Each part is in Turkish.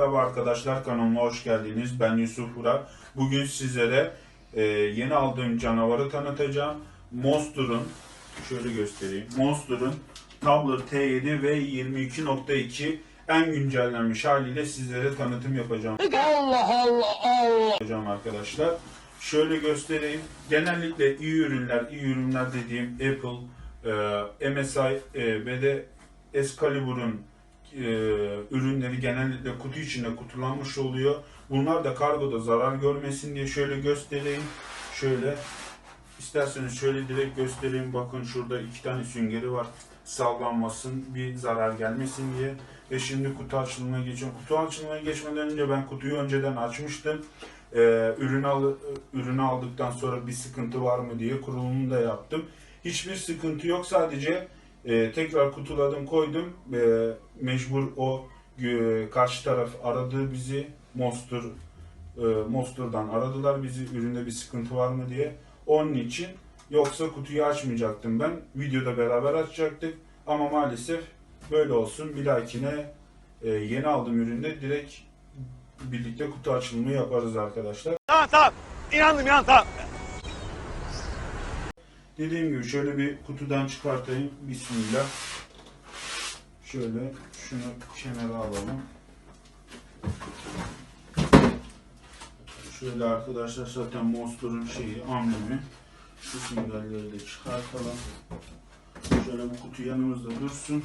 Merhaba arkadaşlar kanalıma hoş geldiniz. Ben Yusuf Burak. Bugün sizlere e, yeni aldığım canavarı tanıtacağım. Monster'ın şöyle göstereyim. Monster'ın Tablet T7 ve 22.2 en güncellenmiş haliyle sizlere tanıtım yapacağım. Allah Allah Allah yapacağım arkadaşlar. Şöyle göstereyim. Genellikle iyi ürünler, iyi ürünler dediğim Apple, e, MSI e, ve de Excalibur'un e, ürünleri genellikle kutu içinde kutulanmış oluyor. Bunlar da kargoda zarar görmesin diye şöyle göstereyim. Şöyle isterseniz şöyle direkt göstereyim. Bakın şurada iki tane süngeri var. Sallanmasın, bir zarar gelmesin diye. Ve şimdi kutu açılımına geçiyorum. Kutu açılımına geçmeden önce ben kutuyu önceden açmıştım. Ee, ürünü, al, ürünü aldıktan sonra bir sıkıntı var mı diye kurulumunu da yaptım. Hiçbir sıkıntı yok. Sadece e, tekrar kutuladım koydum. E, mecbur o e, karşı taraf aradı bizi. Monster e, Monster'dan aradılar bizi üründe bir sıkıntı var mı diye. Onun için yoksa kutuyu açmayacaktım ben. Videoda beraber açacaktık. Ama maalesef böyle olsun. Bir dahakine e, yeni aldığım üründe direkt birlikte kutu açılımı yaparız arkadaşlar. Tamam tamam. İnandım inan tamam. Dediğim gibi şöyle bir kutudan çıkartayım. Bismillah. Şöyle şunu kenara alalım. Şöyle arkadaşlar zaten Monster'ın şeyi, amblemi. Şu simgelleri de çıkartalım. Şöyle bu kutu yanımızda dursun.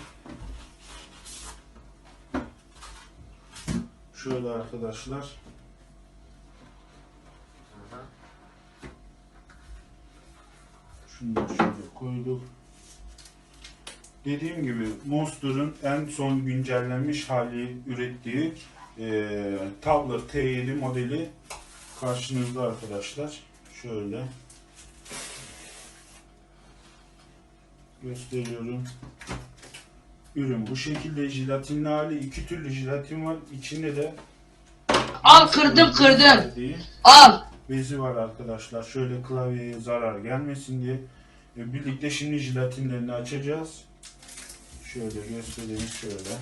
Şöyle arkadaşlar. Şunu da şöyle koyduk. Dediğim gibi Monster'ın en son güncellenmiş hali ürettiği e, Tablet T7 modeli karşınızda arkadaşlar. Şöyle gösteriyorum. Ürün bu şekilde jelatinli hali. iki türlü jelatin var. İçinde de Al kırdım kırdım. Al. Bezi var arkadaşlar. Şöyle klavyeye zarar gelmesin diye. E, Birlikte şimdi jelatinlerini açacağız. Şöyle göstereyim şöyle.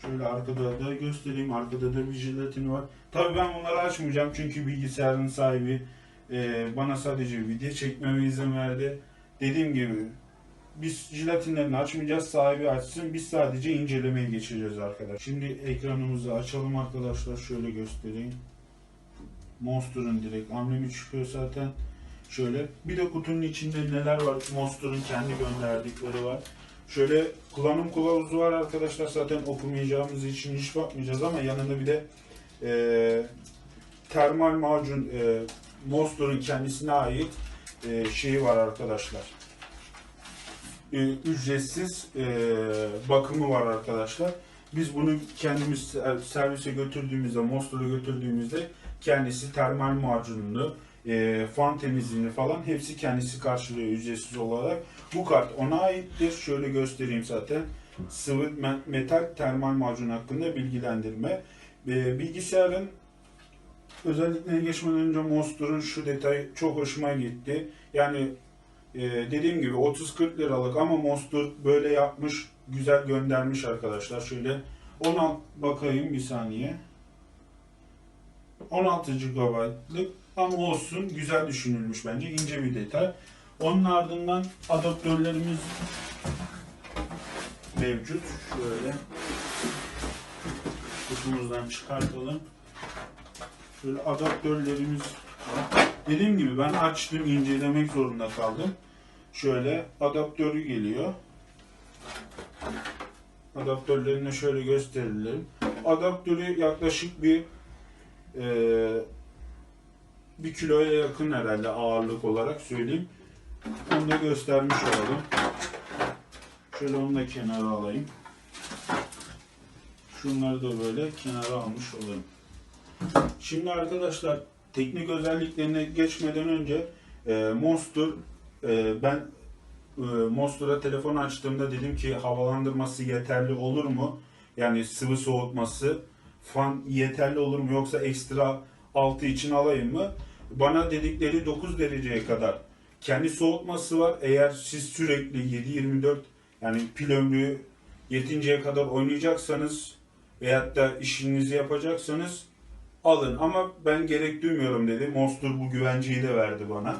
Şöyle arkada da göstereyim. Arkada da bir jelatin var. Tabii ben bunları açmayacağım çünkü bilgisayarın sahibi e, bana sadece video çekmeme izin verdi. Dediğim gibi biz jelatinlerini açmayacağız. Sahibi açsın. Biz sadece incelemeye geçeceğiz arkadaşlar. Şimdi ekranımızı açalım arkadaşlar. Şöyle göstereyim. Monster'ın direkt amblemi çıkıyor zaten. Şöyle. Bir de kutunun içinde neler var? Monster'ın kendi gönderdikleri var. Şöyle kullanım kılavuzu var arkadaşlar. Zaten okumayacağımız için hiç bakmayacağız ama yanında bir de e, termal macun e, Monster'ın kendisine ait e, şeyi var arkadaşlar e, ücretsiz e, bakımı var arkadaşlar. Biz bunu kendimiz ser- servise götürdüğümüzde, Monster'a götürdüğümüzde kendisi termal macununu, e, fan temizliğini falan hepsi kendisi karşılıyor ücretsiz olarak. Bu kart ona aittir. Şöyle göstereyim zaten. Sıvı me- metal termal macun hakkında bilgilendirme. E, bilgisayarın özelliklerine geçmeden önce Monster'ın şu detay çok hoşuma gitti. Yani ee, dediğim gibi 30-40 liralık ama Monster böyle yapmış, güzel göndermiş arkadaşlar. Şöyle 16 bakayım bir saniye. 16 GB'lık ama olsun güzel düşünülmüş bence ince bir detay. Onun ardından adaptörlerimiz mevcut. Şöyle kutumuzdan çıkartalım. Şöyle adaptörlerimiz var. Dediğim gibi ben açtım, incelemek zorunda kaldım. Şöyle adaptörü geliyor. Adaptörlerini şöyle gösterelim. Adaptörü yaklaşık bir eee bir kiloya yakın herhalde ağırlık olarak söyleyeyim. Onu da göstermiş olalım. Şöyle onu da kenara alayım. Şunları da böyle kenara almış olalım. Şimdi arkadaşlar teknik özelliklerine geçmeden önce e, Monster e, ben e, Monster'a telefon açtığımda dedim ki havalandırması yeterli olur mu? Yani sıvı soğutması fan yeterli olur mu yoksa ekstra altı için alayım mı? Bana dedikleri 9 dereceye kadar kendi soğutması var. Eğer siz sürekli 7-24 yani pil ömrü yetinceye kadar oynayacaksanız veyahut da işinizi yapacaksanız alın ama ben gerek duymuyorum dedi. Monster bu güvenceyi de verdi bana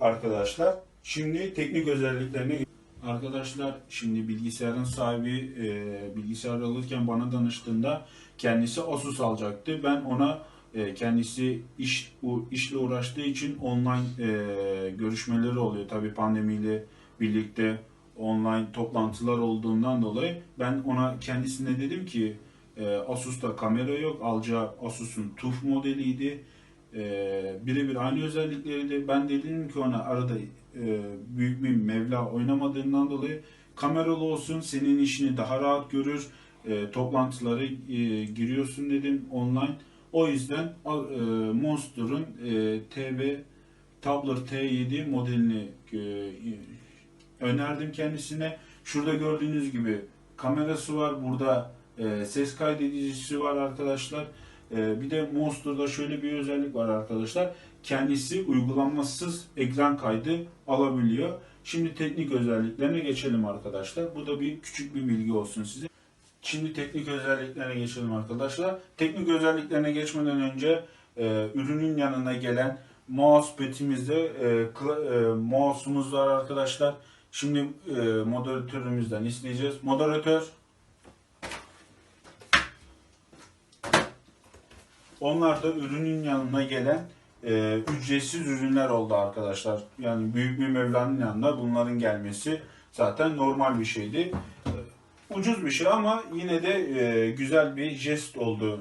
arkadaşlar. Şimdi teknik özelliklerine Arkadaşlar şimdi bilgisayarın sahibi e, bilgisayar alırken bana danıştığında kendisi Asus alacaktı. Ben ona e, kendisi iş u, işle uğraştığı için online e, görüşmeleri oluyor. Tabii pandemiyle birlikte online toplantılar olduğundan dolayı ben ona kendisine dedim ki e, Asus'ta kamera yok. Alacağı Asus'un TUF modeliydi. E, birebir aynı özellikleri de ben dedim ki ona arada e, büyük bir mevla oynamadığından dolayı kameralı olsun senin işini daha rahat görür e, toplantılara e, giriyorsun dedim online o yüzden e, Monster'ın e, TB Tabler T7 modelini e, önerdim kendisine şurada gördüğünüz gibi kamerası var burada e, ses kaydedicisi var arkadaşlar e, bir de Monster'da şöyle bir özellik var arkadaşlar kendisi uygulamasız ekran kaydı alabiliyor. Şimdi teknik özelliklerine geçelim arkadaşlar. Bu da bir küçük bir bilgi olsun size. Şimdi teknik özelliklerine geçelim arkadaşlar. Teknik özelliklerine geçmeden önce e, ürünün yanına gelen mousepad'imizde e, kla- e, mouse'umuz var arkadaşlar. Şimdi e, moderatörümüzden isteyeceğiz. Moderatör Onlar da ürünün yanına gelen e, ücretsiz ürünler oldu arkadaşlar. Yani büyük bir Mevla'nın yanında bunların gelmesi zaten normal bir şeydi. E, ucuz bir şey ama yine de e, güzel bir jest oldu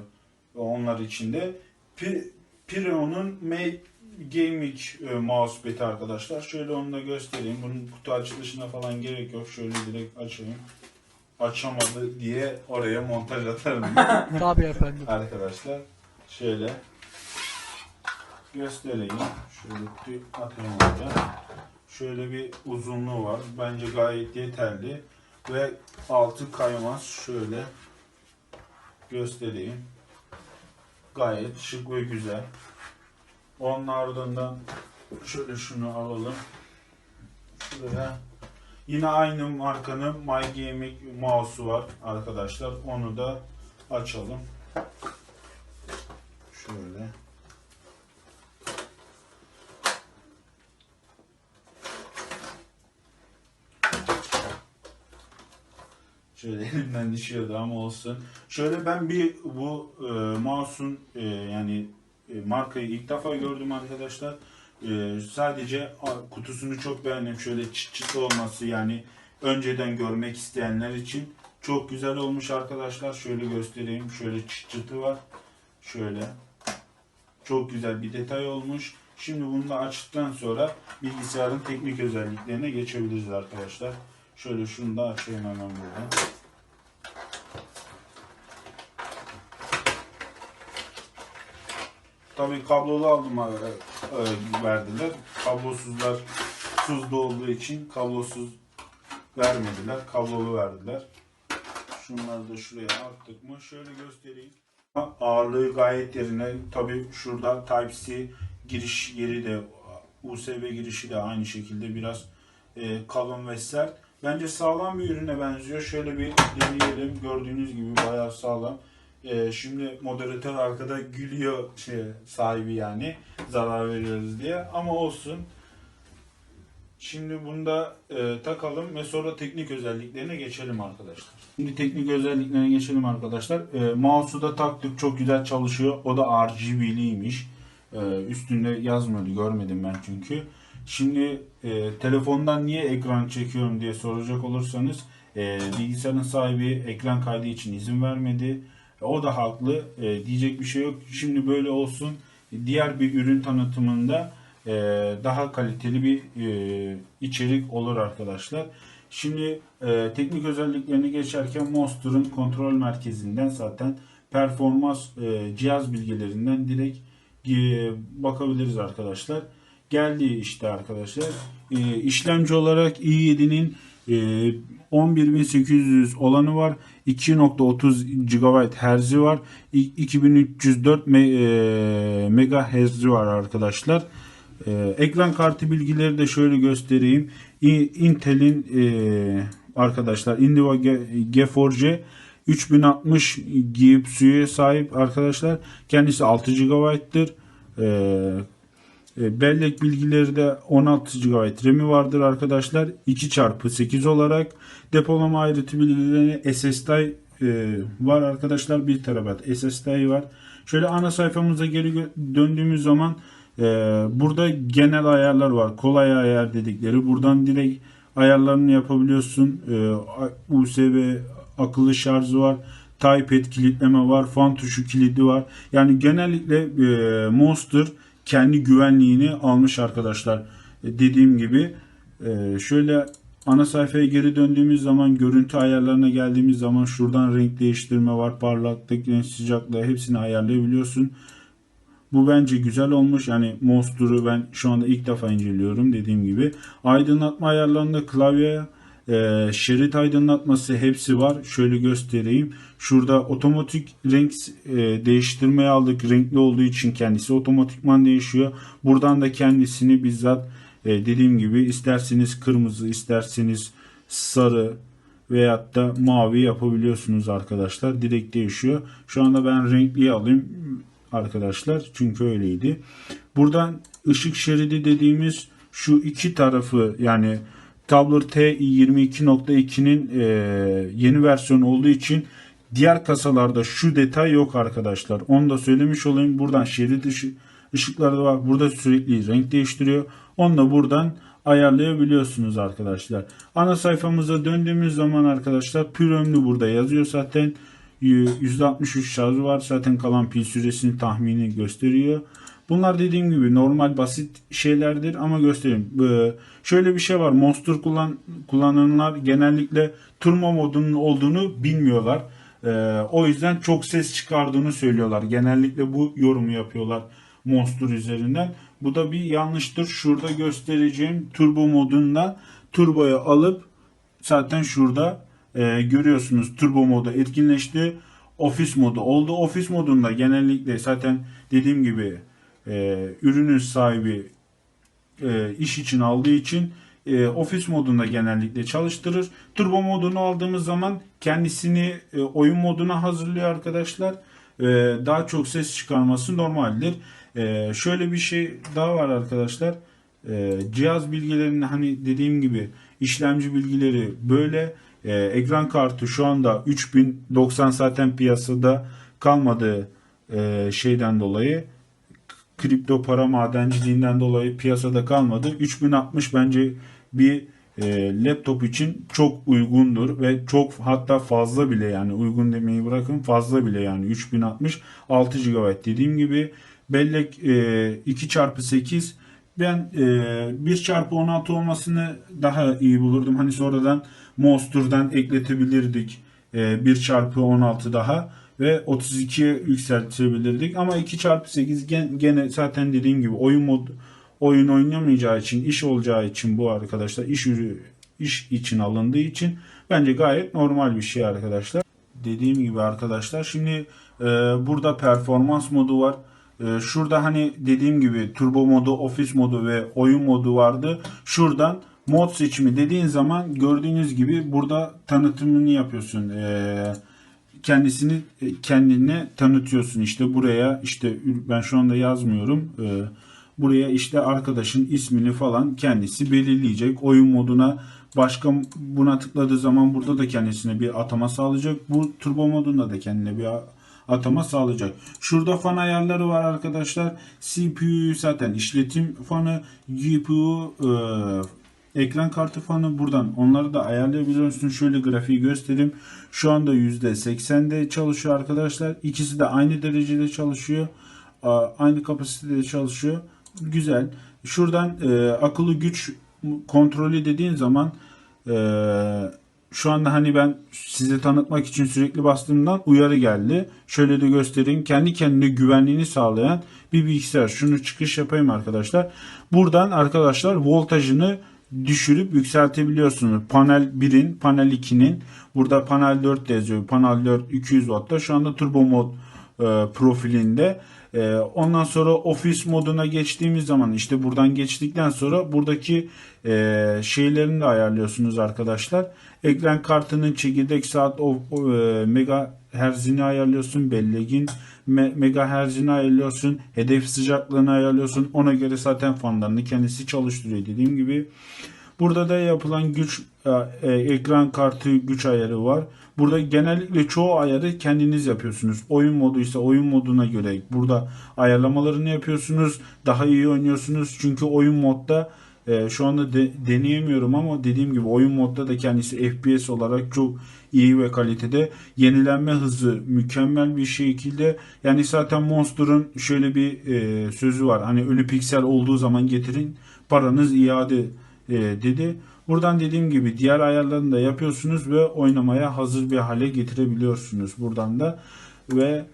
onlar için de. Pi- Pireo'nun Made Gaming e, mousepad'i arkadaşlar. Şöyle onu da göstereyim. Bunun kutu açılışına falan gerek yok. Şöyle direkt açayım. Açamadı diye oraya montaj atarım. Tabii efendim. arkadaşlar. Şöyle göstereyim. Şöyle kutuyu atayım oraya. Şöyle bir uzunluğu var. Bence gayet yeterli. Ve altı kaymaz. Şöyle göstereyim. Gayet şık ve güzel. Onun ardından şöyle şunu alalım. Şuraya Yine aynı markanın My Gaming mouse'u var arkadaşlar. Onu da açalım. Şöyle. Şöyle elimden düşüyordu ama olsun. Şöyle ben bir bu e, mouse'un e, yani e, markayı ilk defa gördüm arkadaşlar. E, sadece a, kutusunu çok beğendim. Şöyle çıt çıt olması yani önceden görmek isteyenler için çok güzel olmuş arkadaşlar. Şöyle göstereyim. Şöyle çıt çıtı var. Şöyle. Çok güzel bir detay olmuş. Şimdi bunu da açtıktan sonra bilgisayarın teknik özelliklerine geçebiliriz arkadaşlar. Şöyle şunu da açayım hemen buradan. Tabii kablolu aldım verdiler. Kablosuzlar tuzda olduğu için kablosuz vermediler. Kablolu verdiler. Şunları da şuraya attık mı? Şöyle göstereyim. Ağırlığı gayet yerine. Tabii şurada Type-C giriş yeri de USB girişi de aynı şekilde biraz e, kalın ve sert. Bence sağlam bir ürüne benziyor. Şöyle bir deneyelim. Gördüğünüz gibi bayağı sağlam. E, şimdi moderatör arkada gülüyor şey, sahibi yani zarar veriyoruz diye. Ama olsun. Şimdi bunu da e, takalım ve sonra teknik özelliklerine geçelim arkadaşlar. Şimdi teknik özelliklerine geçelim arkadaşlar. E, mouse'u da taktık çok güzel çalışıyor. O da RGB'liymiş. E, üstünde yazmıyordu görmedim ben çünkü. Şimdi e, telefondan niye ekran çekiyorum diye soracak olursanız e, bilgisayarın sahibi ekran kaydı için izin vermedi. O da haklı. E, diyecek bir şey yok. Şimdi böyle olsun. Diğer bir ürün tanıtımında e, daha kaliteli bir e, içerik olur arkadaşlar. Şimdi e, teknik özelliklerini geçerken Monster'ın kontrol merkezinden zaten performans cihaz bilgilerinden direkt bakabiliriz arkadaşlar. Geldi işte arkadaşlar. E, işlemci olarak i7'nin e, 11800 olanı var. 2.30 GHz herzi var. İ- 2304 me, e, megahertz var arkadaşlar. E, ekran kartı bilgileri de şöyle göstereyim. Intel'in e, arkadaşlar. Indigo Ge- GeForce 3060 GPU'ya sahip arkadaşlar. Kendisi 6 GB'tır. Ee, e, bellek bilgileri de 16 GB RAM'i vardır arkadaşlar. 2 çarpı 8 olarak depolama ayrıtı bilgileri SSD e, var arkadaşlar. 1 TB SSD var. Şöyle ana sayfamıza geri döndüğümüz zaman burada genel ayarlar var. Kolay ayar dedikleri. Buradan direkt ayarlarını yapabiliyorsun. E, USB akıllı şarjı var. Typepad kilitleme var. Fan tuşu kilidi var. Yani genellikle e, Monster kendi güvenliğini almış arkadaşlar. E, dediğim gibi e, şöyle ana sayfaya geri döndüğümüz zaman görüntü ayarlarına geldiğimiz zaman şuradan renk değiştirme var. Parlaklık, renk sıcaklığı hepsini ayarlayabiliyorsun. Bu bence güzel olmuş. Yani Monster'ı ben şu anda ilk defa inceliyorum dediğim gibi. Aydınlatma ayarlarında klavye, e, şerit aydınlatması hepsi var. Şöyle göstereyim. Şurada otomatik renk e, değiştirmeye aldık. Renkli olduğu için kendisi otomatikman değişiyor. Buradan da kendisini bizzat e, dediğim gibi isterseniz kırmızı, isterseniz sarı veyahut da mavi yapabiliyorsunuz arkadaşlar. Direkt değişiyor. Şu anda ben renkli alayım arkadaşlar. Çünkü öyleydi. Buradan ışık şeridi dediğimiz şu iki tarafı yani Tabler T22.2'nin e, yeni versiyonu olduğu için diğer kasalarda şu detay yok arkadaşlar. Onu da söylemiş olayım. Buradan şerit ışı, ışıkları da var. Burada sürekli renk değiştiriyor. Onu da buradan ayarlayabiliyorsunuz arkadaşlar. Ana sayfamıza döndüğümüz zaman arkadaşlar pür ömrü burada yazıyor zaten. %63 şarjı var. Zaten kalan pil süresini tahmini gösteriyor. Bunlar dediğim gibi normal basit şeylerdir ama göstereyim. Ee, şöyle bir şey var. Monster kullan, kullananlar genellikle turbo modunun olduğunu bilmiyorlar. Ee, o yüzden çok ses çıkardığını söylüyorlar. Genellikle bu yorumu yapıyorlar Monster üzerinden. Bu da bir yanlıştır. Şurada göstereceğim turbo modunda turboya alıp zaten şurada e, görüyorsunuz turbo modu etkinleşti. Ofis modu oldu. Ofis modunda genellikle zaten dediğim gibi e, ürünün sahibi e, iş için aldığı için e, ofis modunda genellikle çalıştırır. Turbo modunu aldığımız zaman kendisini e, oyun moduna hazırlıyor arkadaşlar. E, daha çok ses çıkarması normaldir. E, şöyle bir şey daha var arkadaşlar. E, cihaz bilgilerini hani dediğim gibi işlemci bilgileri böyle. E, ekran kartı şu anda 3090 zaten piyasada kalmadığı e, şeyden dolayı kripto para madenciliğinden dolayı piyasada kalmadı. 3060 bence bir e, laptop için çok uygundur ve çok hatta fazla bile yani uygun demeyi bırakın fazla bile yani 3060 6 GB dediğim gibi bellek e, 2x8 ben e, 1 çarpı 16 olmasını daha iyi bulurdum. Hani sonradan Monster'dan ekletebilirdik. E, 1 çarpı 16 daha ve 32'ye yükseltebilirdik. Ama 2 çarpı 8 gen- gene zaten dediğim gibi oyun mod oyun oynamayacağı için, iş olacağı için bu arkadaşlar iş iş için alındığı için bence gayet normal bir şey arkadaşlar. Dediğim gibi arkadaşlar şimdi e, burada performans modu var. E, şurada hani dediğim gibi turbo modu, ofis modu ve oyun modu vardı. Şuradan mod seçimi dediğin zaman gördüğünüz gibi burada tanıtımını yapıyorsun. E, kendisini e, kendine tanıtıyorsun. İşte buraya işte ben şu anda yazmıyorum. E, buraya işte arkadaşın ismini falan kendisi belirleyecek. Oyun moduna başka buna tıkladığı zaman burada da kendisine bir atama sağlayacak. Bu turbo modunda da kendine bir atama sağlayacak. Şurada fan ayarları var arkadaşlar. CPU zaten işletim fanı. GPU e, ekran kartı fanı buradan onları da ayarlayabiliyorsun. Şöyle grafiği göstereyim. Şu anda %80'de çalışıyor arkadaşlar. İkisi de aynı derecede çalışıyor. Aynı kapasitede çalışıyor. Güzel. Şuradan e, akıllı güç kontrolü dediğin zaman e, şu anda hani ben size tanıtmak için sürekli bastığımdan uyarı geldi. Şöyle de göstereyim. Kendi kendine güvenliğini sağlayan bir bilgisayar. Şunu çıkış yapayım arkadaşlar. Buradan arkadaşlar voltajını düşürüp yükseltebiliyorsunuz. Panel 1'in, panel 2'nin. Burada panel 4 de yazıyor. Panel 4 200 Watt'ta. Şu anda turbo mod e, profilinde. E, ondan sonra ofis moduna geçtiğimiz zaman işte buradan geçtikten sonra buradaki e, şeylerini de ayarlıyorsunuz arkadaşlar. Ekran kartının çekirdek saat o, o, e, megahertzini ayarlıyorsun. Belleğin me, megahertzini ayarlıyorsun. Hedef sıcaklığını ayarlıyorsun. Ona göre zaten fanlarını kendisi çalıştırıyor dediğim gibi. Burada da yapılan güç e, e, ekran kartı güç ayarı var. Burada genellikle çoğu ayarı kendiniz yapıyorsunuz. Oyun modu ise oyun moduna göre burada ayarlamalarını yapıyorsunuz. Daha iyi oynuyorsunuz. Çünkü oyun modda e, şu anda de- deneyemiyorum ama dediğim gibi oyun modda da kendisi FPS olarak çok iyi ve kalitede. Yenilenme hızı mükemmel bir şekilde. Yani zaten Monster'ın şöyle bir e, sözü var. Hani ölü piksel olduğu zaman getirin paranız iade e, dedi. Buradan dediğim gibi diğer ayarlarını da yapıyorsunuz ve oynamaya hazır bir hale getirebiliyorsunuz buradan da ve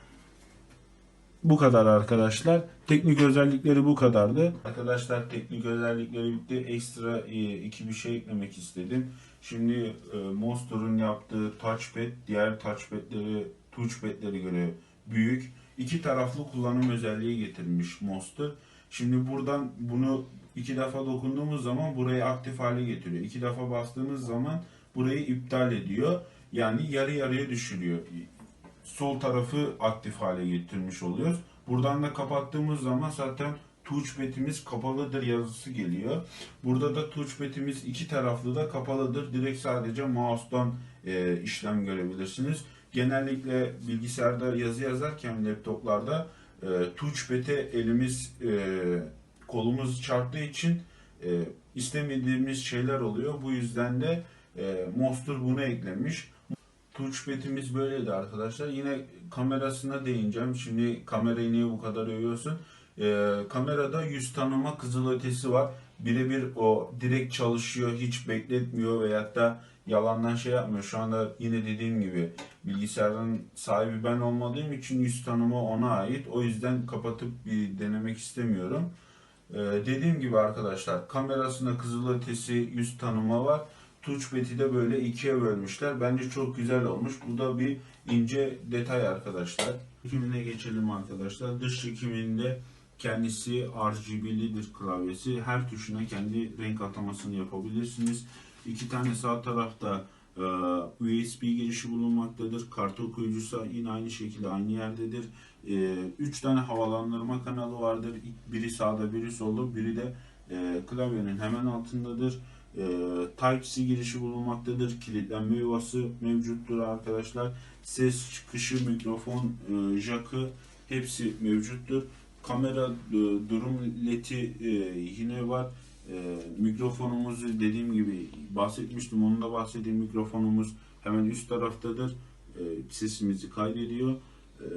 bu kadar arkadaşlar. Teknik özellikleri bu kadardı. Arkadaşlar teknik özellikleri bitti. Ekstra e, iki bir şey eklemek istedim. Şimdi e, Monster'ın yaptığı touchpad diğer touchpad'leri touchpad'lere göre büyük. İki taraflı kullanım özelliği getirmiş Monster. Şimdi buradan bunu iki defa dokunduğumuz zaman burayı aktif hale getiriyor. İki defa bastığımız zaman burayı iptal ediyor. Yani yarı yarıya düşürüyor sol tarafı aktif hale getirmiş oluyoruz. Buradan da kapattığımız zaman zaten touchpad'imiz kapalıdır yazısı geliyor. Burada da touchpad'imiz iki taraflı da kapalıdır. Direkt sadece mouse'dan e, işlem görebilirsiniz. Genellikle bilgisayarda yazı yazarken laptoplarda e, touchpad'e elimiz e, kolumuz çarptığı için e, istemediğimiz şeyler oluyor. Bu yüzden de e, Monster bunu eklemiş. Touchpad'imiz böyleydi arkadaşlar. Yine kamerasına değineceğim. Şimdi kamerayı niye bu kadar övüyorsun? Ee, kamerada yüz tanıma kızılötesi var. Birebir o direkt çalışıyor, hiç bekletmiyor veyahut da yalandan şey yapmıyor. Şu anda yine dediğim gibi bilgisayarın sahibi ben olmadığım için yüz tanıma ona ait. O yüzden kapatıp bir denemek istemiyorum. Ee, dediğim gibi arkadaşlar kamerasında kızılötesi yüz tanıma var. Touchpad'i de böyle ikiye bölmüşler. Bence çok güzel olmuş. Bu da bir ince detay arkadaşlar. Çekimine geçelim arkadaşlar. Dış çekiminde kendisi RGB'lidir klavyesi. Her tuşuna kendi renk atamasını yapabilirsiniz. İki tane sağ tarafta e, USB girişi bulunmaktadır. Kart okuyucusu yine aynı şekilde aynı yerdedir. E, üç tane havalandırma kanalı vardır. Biri sağda, biri solda, biri de e, klavyenin hemen altındadır. E, Type-C girişi bulunmaktadır. Kilitlenme yuvası mevcuttur arkadaşlar. Ses çıkışı, mikrofon, e, jackı hepsi mevcuttur. Kamera e, durum leti e, yine var. E, mikrofonumuzu dediğim gibi bahsetmiştim. Onun da bahsettiğim mikrofonumuz hemen üst taraftadır. E, sesimizi kaydediyor. E,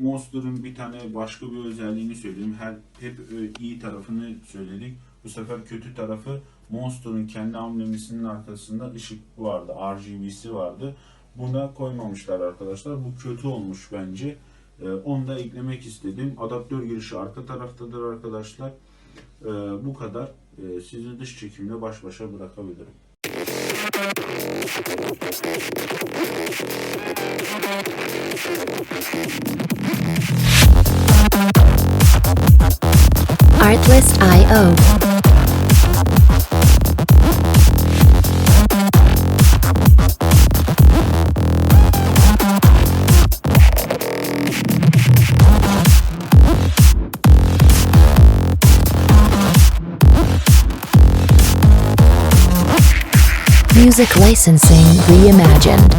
Monster'ın bir tane başka bir özelliğini söyleyeyim. Her hep e, iyi tarafını söyledik. Bu sefer kötü tarafı Monster'ın kendi amblemisinin arkasında ışık vardı. RGB'si vardı. Buna koymamışlar arkadaşlar. Bu kötü olmuş bence. Onu da eklemek istedim. Adaptör girişi arka taraftadır arkadaşlar. Ee, bu kadar. Ee, sizi dış çekimle baş başa bırakabilirim. Artlist.io. Music licensing reimagined.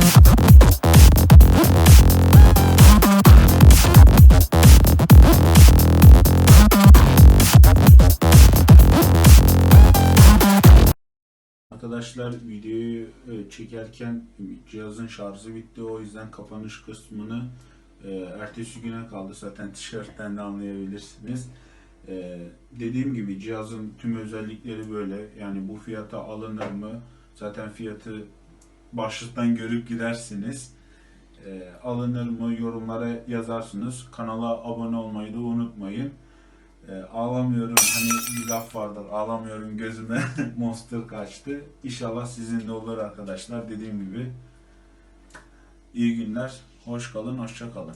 Arkadaşlar videoyu e, çekerken cihazın şarjı bitti. O yüzden kapanış kısmını e, ertesi güne kaldı. Zaten tişörtten de anlayabilirsiniz. E, dediğim gibi cihazın tüm özellikleri böyle. Yani bu fiyata alınır mı? Zaten fiyatı başlıktan görüp gidersiniz. E, alınır mı? Yorumlara yazarsınız. Kanala abone olmayı da unutmayın. E, ağlamıyorum hani bir laf vardır ağlamıyorum gözüme monster kaçtı. İnşallah sizin de olur arkadaşlar dediğim gibi. İyi günler, hoş kalın, hoşça kalın.